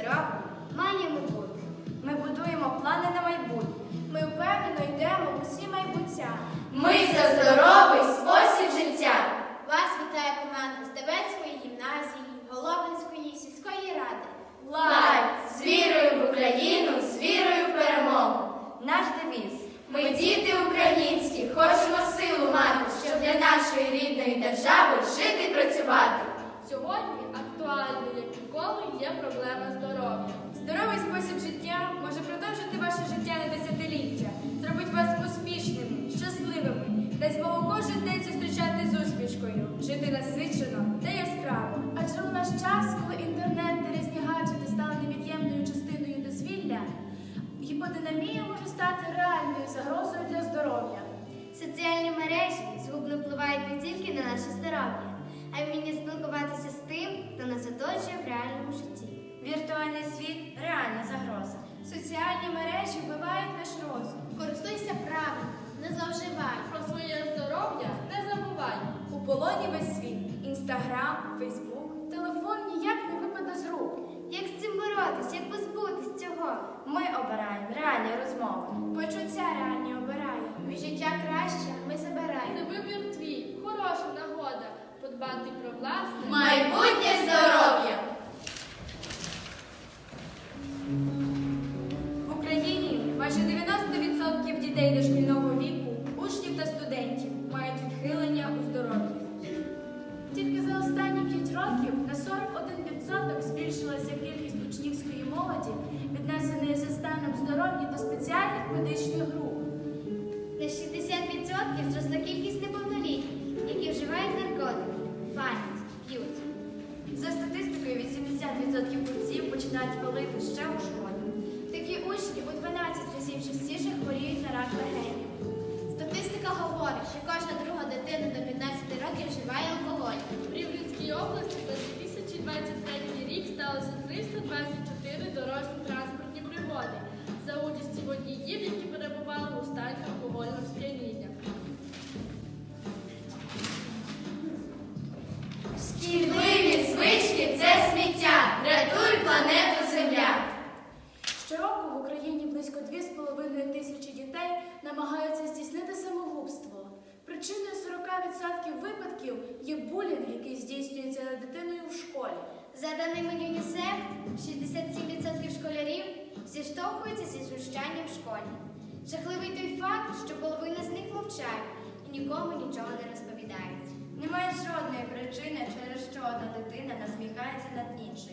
травм маємо бути. Ми будуємо плани на майбутнє. Ми впевнено йдемо в усі майбуття. Ми за здоровий спосіб життя. Вас вітає команда з Дебецької гімназії, Головинської сільської ради. Лайк! З вірою в Україну, з вірою в перемогу. Наш девіз. Ми діти українські, хочемо силу мати, щоб для нашої рідної держави жити і працювати. Сьогодні актуально. З жити насичено та яскраво. Адже у наш час, коли інтернет та різні гаджети стали невід'ємною частиною дозвілля, гіподинамія може стати реальною загрозою для здоров'я. Соціальні мережі згубно впливають не тільки на наше здоров'я, а й вміння обираємо реальні розмови. Почуття реальні обираємо. Мій життя краще, ми забираємо. Це вибір твій, хороша нагода подбати про власне. Майбутнє здоров'я. В Україні майже 90% дітей дошкільного 60% зросла кількість неповнолітніх, які вживають наркотики, палять, п'ють. За статистикою, 80% курців починають палити ще у школі. Такі учні у 12 разів частіше хворіють на рак легенів. Статистика говорить, що кожна друга дитина до 15 років вживає алкоголь. В Рівненській області за 2023 рік сталося 324 дорожньо-транспортні пригоди за участі водіїв, які перебували у стані алкогольного 100% випадків є булінг, який здійснюється над дитиною в школі. За даними ЮНІСЕФ, 67% школярів зіштовхуються зі знущанням в школі. Жахливий той факт, що половина з них мовчають і нікому нічого не розповідають. Немає жодної причини, через що одна дитина насміхається над іншою.